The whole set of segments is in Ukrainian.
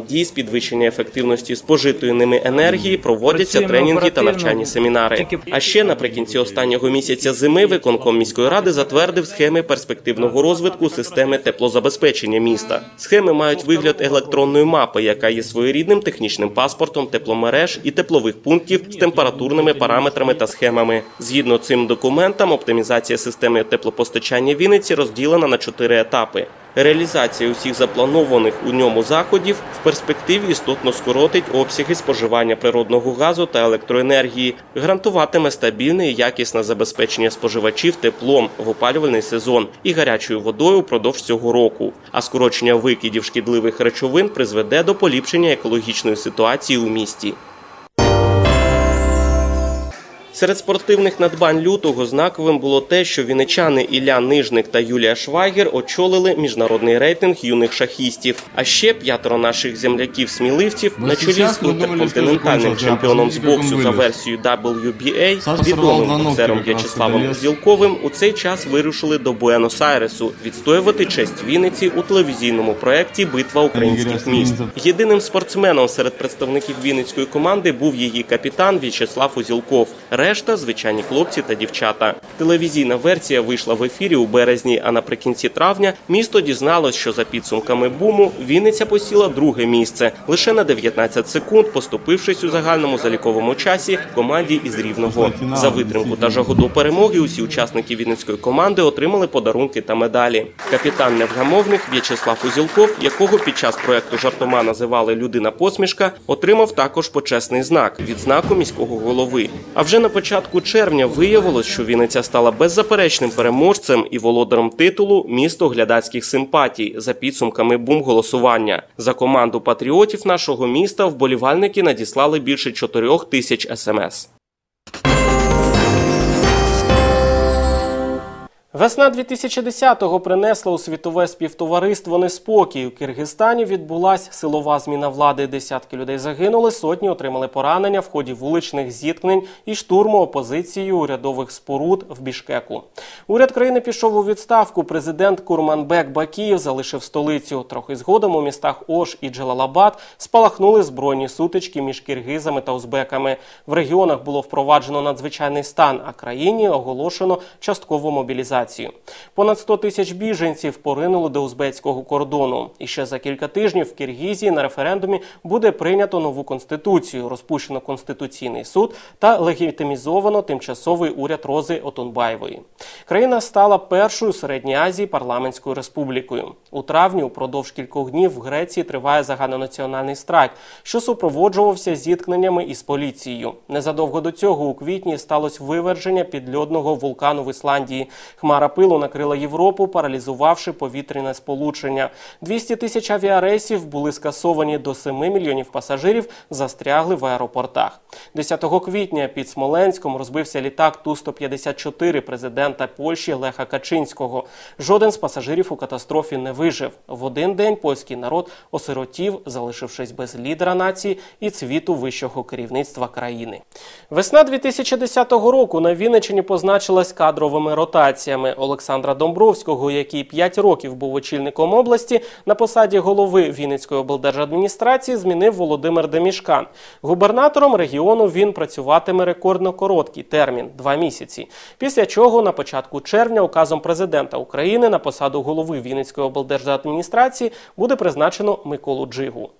Дій з підвищення ефективності спожитої ними енергії проводяться тренінги та навчальні семінари. А ще наприкінці останнього місяця зими виконком міської ради затвердив схеми перспективного розвитку системи теплозабезпечення міста. Схеми мають вигляд електронної мапи, яка є своєрідним технічним паспортом тепломереж і теплових пунктів з температурними параметрами та схемами. Згідно цим документам, оптимізація системи теплопостачання Вінниці розділена на чотири етапи. Реалізація усіх запланованих у ньому заходів в перспективі істотно скоротить обсяги споживання природного газу та електроенергії, гарантуватиме стабільне і якісне забезпечення споживачів теплом в опалювальний сезон і гарячою водою впродовж цього року. А скорочення викидів шкідливих речовин призведе до поліпшення екологічної ситуації у місті. Серед спортивних надбань лютого знаковим було те, що вінничани Ілля Нижник та Юлія Швагер очолили міжнародний рейтинг юних шахістів. А ще п'ятеро наших земляків-сміливців на чолі з інтерконтинентальним чемпіоном з боксу за версією WBA, відомим боксером В'ячеславом. Зілковим, у цей час вирушили до Буенос-Айресу відстоювати честь Вінниці у телевізійному проєкті Битва українських міст. Єдиним спортсменом серед представників Вінницької команди був її капітан В'ячеслав Узілков. Решта звичайні хлопці та дівчата. Телевізійна версія вийшла в ефірі у березні, а наприкінці травня місто дізналось, що за підсумками буму Вінниця посіла друге місце лише на 19 секунд, поступившись у загальному заліковому часі команді із Рівного. За витримку та жагу до перемоги усі учасники Вінницької команди отримали подарунки та медалі. Капітан невгамовних В'ячеслав Узілков, якого під час проекту жартома називали Людина посмішка, отримав також почесний знак відзнаку міського голови. А вже на початку червня виявилось, що Вінниця стала беззаперечним переможцем і володарем титулу Місто глядацьких симпатій за підсумками бум голосування. За команду патріотів нашого міста вболівальники надіслали більше 4 тисяч смс. Весна 2010-го принесла у світове співтовариство неспокій. У Киргизстані відбулась силова зміна влади. Десятки людей загинули, сотні отримали поранення в ході вуличних зіткнень і штурму опозицією урядових споруд в Бішкеку. Уряд країни пішов у відставку. Президент Курманбек Бакіїв залишив столицю. Трохи згодом у містах Ош і Джалалабад спалахнули збройні сутички між киргизами та узбеками. В регіонах було впроваджено надзвичайний стан, а країні оголошено часткову мобілізацію. Понад 100 тисяч біженців поринули до узбецького кордону. І ще за кілька тижнів в Киргізії на референдумі буде прийнято нову конституцію, розпущено конституційний суд та легітимізовано тимчасовий уряд Рози Отунбаєвої. Країна стала першою у середній Азії парламентською республікою. У травні, упродовж кількох днів, в Греції триває загальнонаціональний страйк, що супроводжувався зіткненнями із поліцією. Незадовго до цього у квітні сталося виверження підльодного вулкану в Ісландії. Хмара пилу накрила Європу, паралізувавши повітряне сполучення. 200 тисяч авіарейсів були скасовані до 7 мільйонів пасажирів, застрягли в аеропортах. 10 квітня під Смоленськом розбився літак Ту-154 президента Польщі Леха Качинського. Жоден з пасажирів у катастрофі не вижив. В один день польський народ осиротів, залишившись без лідера нації і цвіту вищого керівництва країни. Весна 2010 року на Вінниччині позначилась кадровими ротаціями Олександра Домбровського, який 5 років був очільником області, на посаді голови Вінницької облдержадміністрації змінив Володимир Демішкан. Губернатором регіону він працюватиме рекордно короткий термін два місяці. Після чого на початку червня указом президента України на посаду голови Вінницької облдержадміністрації буде призначено Миколу Джигу.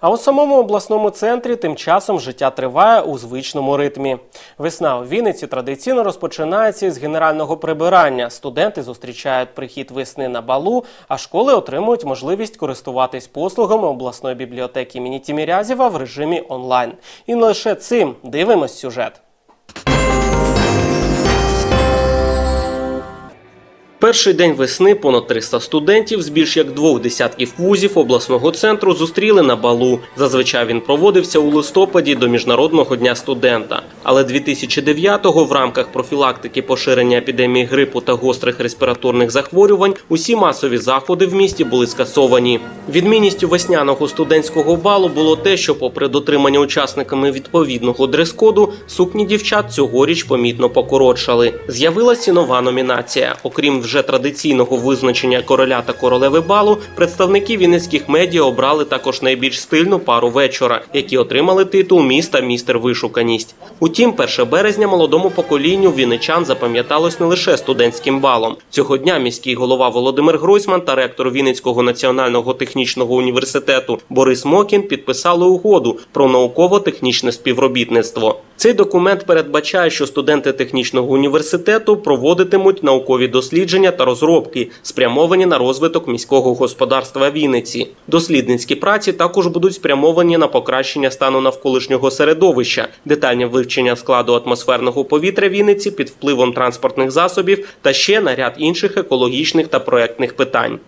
А у самому обласному центрі тим часом життя триває у звичному ритмі. Весна у Вінниці традиційно розпочинається із генерального прибирання. Студенти зустрічають прихід весни на балу, а школи отримують можливість користуватись послугами обласної бібліотеки імені Тімірязєва в режимі онлайн. І не лише цим дивимось сюжет. Перший день весни понад 300 студентів з більш як двох десятків вузів обласного центру зустріли на балу. Зазвичай він проводився у листопаді до Міжнародного дня студента. Але 2009-го в рамках профілактики поширення епідемії грипу та гострих респіраторних захворювань усі масові заходи в місті були скасовані. Відмінністю весняного студентського балу було те, що, попри дотримання учасниками відповідного дрес-коду, сукні дівчат цьогоріч помітно покоротшали. З'явилася нова номінація. Окрім вже традиційного визначення короля та королеви балу, представники вінницьких медіа обрали також найбільш стильну пару вечора, які отримали титул міста містер вишуканість. Утім, 1 березня молодому поколінню вінничан запам'яталось не лише студентським балом. Цього дня міський голова Володимир Гройсман та ректор Вінницького національного технічного університету Борис Мокін підписали угоду про науково-технічне співробітництво. Цей документ передбачає, що студенти технічного університету проводитимуть наукові дослідження та розробки, спрямовані на розвиток міського господарства Вінниці. Дослідницькі праці також будуть спрямовані на покращення стану навколишнього середовища, детальне вивчення складу атмосферного повітря Вінниці під впливом транспортних засобів та ще на ряд інших екологічних та проектних питань.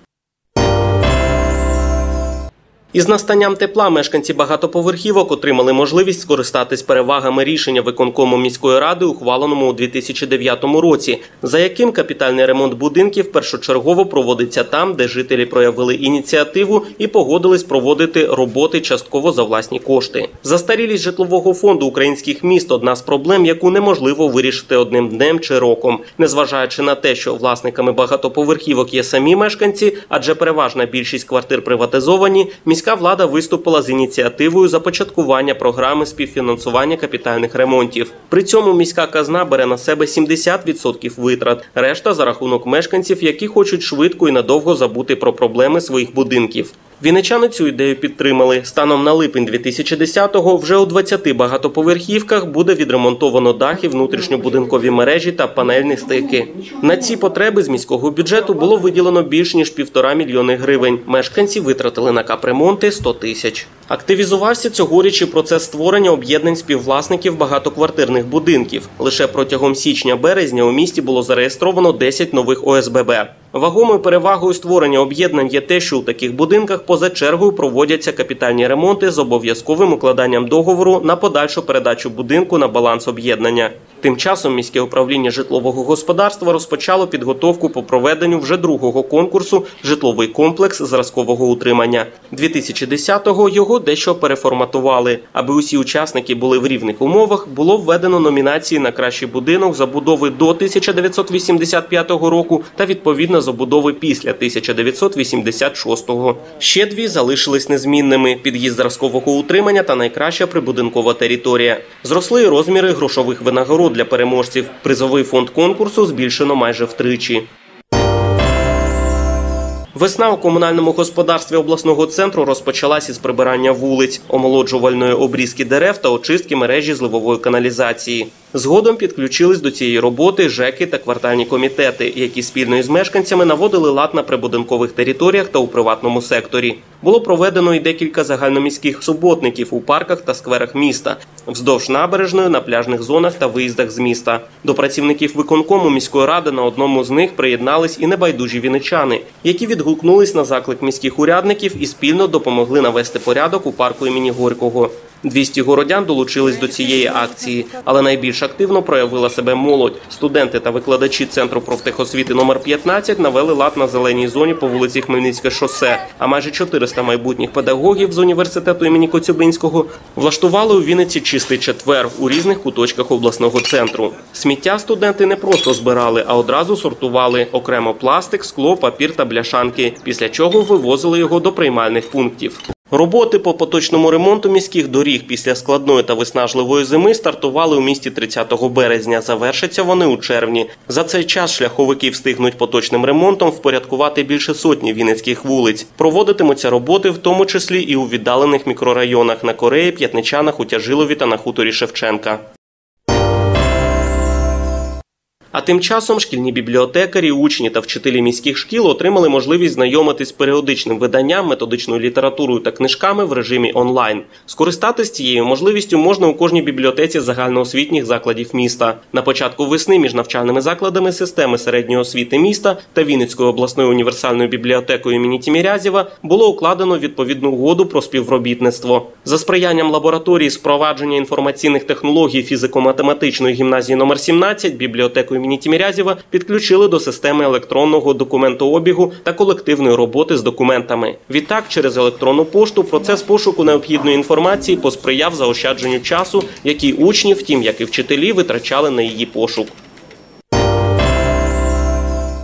Із настанням тепла мешканці багатоповерхівок отримали можливість скористатись перевагами рішення виконкому міської ради, ухваленому у 2009 році, за яким капітальний ремонт будинків першочергово проводиться там, де жителі проявили ініціативу і погодились проводити роботи частково за власні кошти. Застарілість житлового фонду українських міст одна з проблем, яку неможливо вирішити одним днем чи роком, незважаючи на те, що власниками багатоповерхівок є самі мешканці, адже переважна більшість квартир приватизовані. Міська влада виступила з ініціативою започаткування програми співфінансування капітальних ремонтів. При цьому міська казна бере на себе 70% витрат, решта за рахунок мешканців, які хочуть швидко і надовго забути про проблеми своїх будинків. Вінничани цю ідею підтримали. Станом на липень 2010-го вже у 20 багатоповерхівках буде відремонтовано дахи, внутрішньобудинкові мережі та панельні стики. На ці потреби з міського бюджету було виділено більш ніж півтора мільйони гривень. Мешканці витратили на капремонти 100 тисяч. Активізувався цьогоріч і процес створення об'єднань співвласників багатоквартирних будинків. Лише протягом січня-березня у місті було зареєстровано 10 нових ОСББ. Вагомою перевагою створення об'єднань є те, що у таких будинках поза чергою проводяться капітальні ремонти з обов'язковим укладанням договору на подальшу передачу будинку на баланс об'єднання. Тим часом міське управління житлового господарства розпочало підготовку по проведенню вже другого конкурсу Житловий комплекс зразкового утримання. 2010-го його дещо переформатували. Аби усі учасники були в рівних умовах, було введено номінації на кращий будинок забудови до 1985 року та відповідно забудови після 1986-го. Ще дві залишились незмінними: під'їзд зразкового утримання та найкраща прибудинкова територія. Зросли розміри грошових винагород для переможців. Призовий фонд конкурсу збільшено майже втричі. Весна у комунальному господарстві обласного центру розпочалась із прибирання вулиць, омолоджувальної обрізки дерев та очистки мережі зливової каналізації. Згодом підключились до цієї роботи ЖЕКи та квартальні комітети, які спільно із мешканцями наводили лад на прибудинкових територіях та у приватному секторі. Було проведено і декілька загальноміських суботників у парках та скверах міста, вздовж набережної, на пляжних зонах та виїздах з міста. До працівників виконкому міської ради на одному з них приєднались і небайдужі віничани, які відгукнулись на заклик міських урядників і спільно допомогли навести порядок у парку імені Горького. 200 городян долучились до цієї акції, але найбільш активно проявила себе молодь. Студенти та викладачі центру профтехосвіти номер 15 навели лад на зеленій зоні по вулиці Хмельницьке шосе. А майже 400 майбутніх педагогів з університету імені Коцюбинського влаштували у Вінниці чистий четвер у різних куточках обласного центру. Сміття студенти не просто збирали, а одразу сортували окремо пластик, скло, папір та бляшанки. Після чого вивозили його до приймальних пунктів. Роботи по поточному ремонту міських доріг після складної та виснажливої зими стартували у місті 30 березня. Завершаться вони у червні. За цей час шляховики встигнуть поточним ремонтом впорядкувати більше сотні вінницьких вулиць. Проводитимуться роботи, в тому числі і у віддалених мікрорайонах на Кореї, П'ятничанах, у Тяжилові та на хуторі Шевченка. А тим часом шкільні бібліотекарі, учні та вчителі міських шкіл отримали можливість знайомитись з періодичним виданням, методичною літературою та книжками в режимі онлайн. Скористатись цією можливістю можна у кожній бібліотеці загальноосвітніх закладів міста. На початку весни між навчальними закладами системи середньої освіти міста та Вінницькою обласною універсальною бібліотекою імені Тімірязєва було укладено відповідну угоду про співробітництво за сприянням лабораторії з впровадження інформаційних технологій фізико-математичної гімназії номер 17 бібліотекою імені Тімірязєва підключили до системи електронного документообігу та колективної роботи з документами. Відтак, через електронну пошту процес пошуку необхідної інформації посприяв заощадженню часу, який учні, втім як і вчителі, витрачали на її пошук.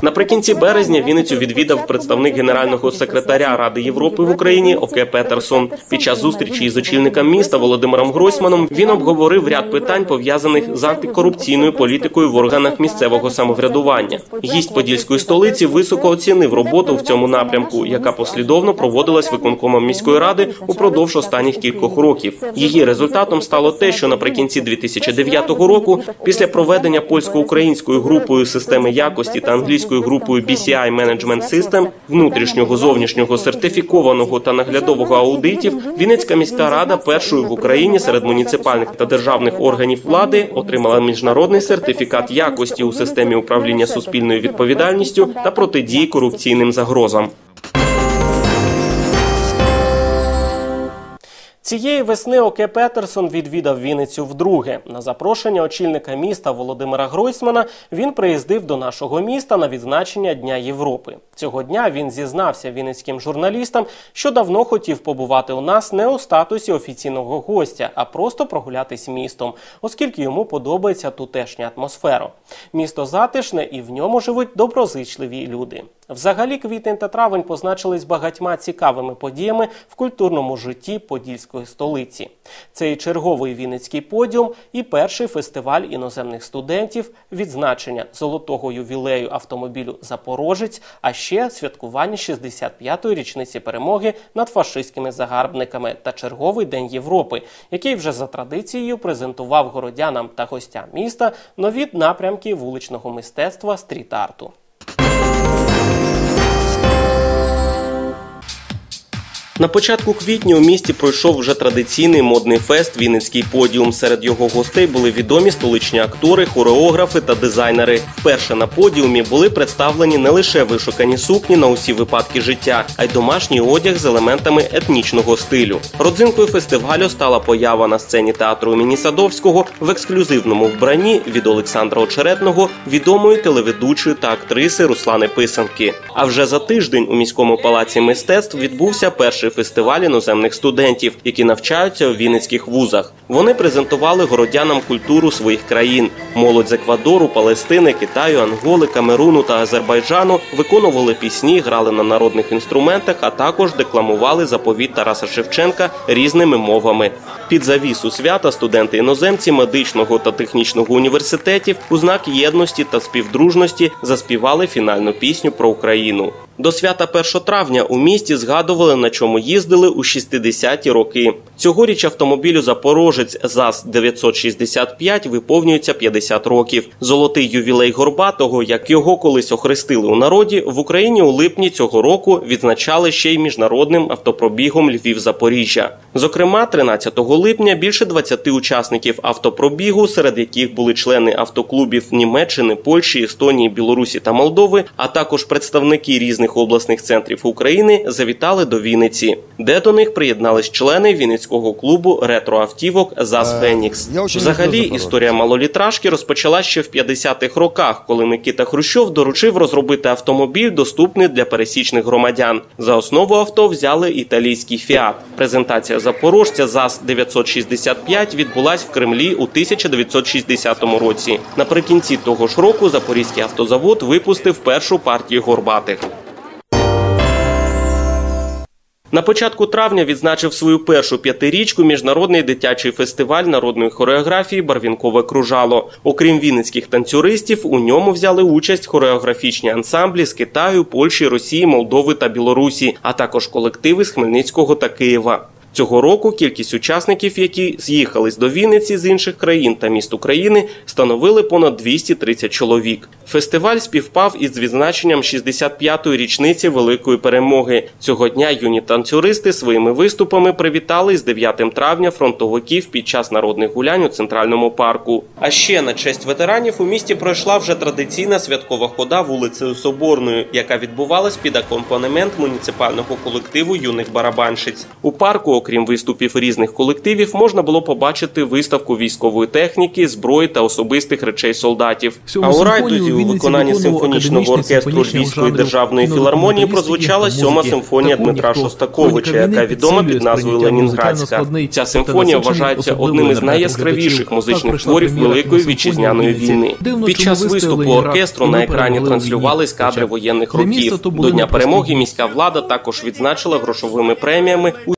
Наприкінці березня Вінницю відвідав представник генерального секретаря Ради Європи в Україні Оке Петерсон. Під час зустрічі із очільником міста Володимиром Гройсманом він обговорив ряд питань пов'язаних з антикорупційною політикою в органах місцевого самоврядування. Гість подільської столиці високо оцінив роботу в цьому напрямку, яка послідовно проводилась виконкомом міської ради упродовж останніх кількох років. Її результатом стало те, що наприкінці 2009 року, після проведення польсько-українською групою системи якості та англійською групою BCI Management System внутрішнього зовнішнього сертифікованого та наглядового аудитів, Вінницька міська рада першою в Україні серед муніципальних та державних органів влади отримала міжнародний сертифікат якості у системі управління суспільною відповідальністю та протидії корупційним загрозам. Цієї весни Оке Петерсон відвідав Вінницю вдруге. На запрошення очільника міста Володимира Гройсмана він приїздив до нашого міста на відзначення Дня Європи. Цього дня він зізнався вінницьким журналістам, що давно хотів побувати у нас не у статусі офіційного гостя, а просто прогулятись містом, оскільки йому подобається тутешня атмосфера. Місто затишне і в ньому живуть доброзичливі люди. Взагалі, квітень та травень позначились багатьма цікавими подіями в культурному житті Подільської столиці. Це і черговий Вінницький подіум, і перший фестиваль іноземних студентів, відзначення золотого ювілею автомобілю Запорожець, а ще святкування 65-ї річниці перемоги над фашистськими загарбниками та черговий день Європи, який вже за традицією презентував городянам та гостям міста нові напрямки вуличного мистецтва стріт-арту. На початку квітня у місті пройшов вже традиційний модний фест Вінницький подіум. Серед його гостей були відомі столичні актори, хореографи та дизайнери. Вперше на подіумі були представлені не лише вишукані сукні на усі випадки життя, а й домашній одяг з елементами етнічного стилю. Родзинкою фестивалю стала поява на сцені театру імені Садовського в ексклюзивному вбранні від Олександра Очеретного, відомої телеведучої та актриси Руслани Писанки. А вже за тиждень у міському палаці мистецтв відбувся перший фестиваль іноземних студентів, які навчаються у Вінницьких вузах. Вони презентували городянам культуру своїх країн. Молодь з Еквадору, Палестини, Китаю, Анголи, Камеруну та Азербайджану виконували пісні, грали на народних інструментах, а також декламували заповіт Тараса Шевченка різними мовами. Під завісу свята студенти іноземці медичного та технічного університетів у знак єдності та співдружності заспівали фінальну пісню про Україну. До свята 1 травня у місті згадували, на чому їздили у 60-ті роки. Цьогоріч автомобілю Запорожець ЗАЗ 965 виповнюється 50 років. Золотий ювілей Горбатого, як його колись охрестили у народі, в Україні у липні цього року відзначали ще й міжнародним автопробігом Львів-Запоріжжя. Зокрема, 13 липня більше 20 учасників автопробігу, серед яких були члени автоклубів Німеччини, Польщі, Естонії, Білорусі та Молдови, а також представники різних обласних центрів України, завітали до Вінниці, де до них приєднались члени Вінницького клубу ретроавтівок ЗАЗ Фенікс. Взагалі, історія малолітражки розпочала ще в 50-х роках, коли Микита Хрущов доручив розробити автомобіль, доступний для пересічних громадян. За основу авто взяли італійський фіат. Презентація запорожця ЗАЗ 965 відбулась в Кремлі у 1960 році. Наприкінці того ж року Запорізький автозавод випустив першу партію горбатих. На початку травня відзначив свою першу п'ятирічку міжнародний дитячий фестиваль народної хореографії Барвінкове кружало. Окрім вінницьких танцюристів, у ньому взяли участь хореографічні ансамблі з Китаю, Польщі, Росії, Молдови та Білорусі, а також колективи з Хмельницького та Києва. Цього року кількість учасників, які з'їхались до Вінниці з інших країн та міст України, становили понад 230 чоловік. Фестиваль співпав із відзначенням 65-ї річниці великої перемоги. Цього дня юні танцюристи своїми виступами привітали з 9 травня фронтовиків під час народних гулянь у центральному парку. А ще на честь ветеранів у місті пройшла вже традиційна святкова хода вулицею Соборною, яка відбувалась під акомпанемент муніципального колективу юних барабанщиць. У парку окрім виступів різних колективів, можна було побачити виставку військової техніки, зброї та особистих речей солдатів. А у райдузі у виконанні симфонічного оркестру Львівської державної філармонії прозвучала сьома симфонія Дмитра. Шостаковича, яка відома під назвою Ленінградська. Ця симфонія вважається одним із найяскравіших музичних творів Великої вітчизняної війни. Під час виступу оркестру на екрані транслювались кадри воєнних років. До дня перемоги міська влада також відзначила грошовими преміями